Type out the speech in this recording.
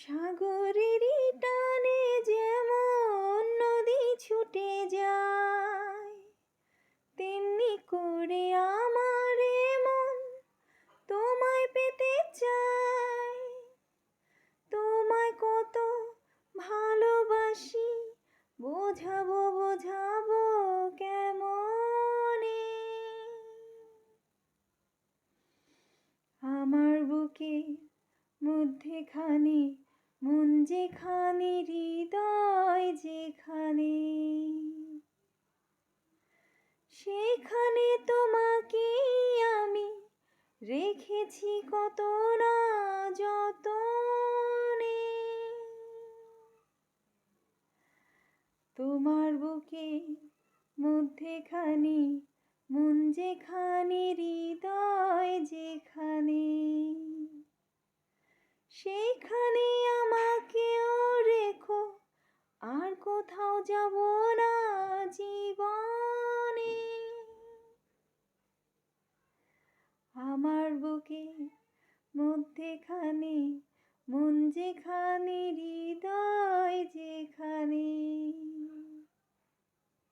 সাগরেরই টানে যেমন নদী ছুটে যায়, তেমনি করে আমার মন তোমায় পেতে চায় তোমায় কত ভালোবাসি, বোঝাবো বোঝাবো কেমনে? আমার বুকে মধ্যেখানে মন যেখানে, হৃদয় যেখানে, সেখানে তোমাকে আমি রেখেছি কত না যতনে। তোমার বুকে মধ্যেখানে, মন যেখানে কোথাও যাব না জীবনে। আমার বুকে মধ্যেখানে মন যেখানে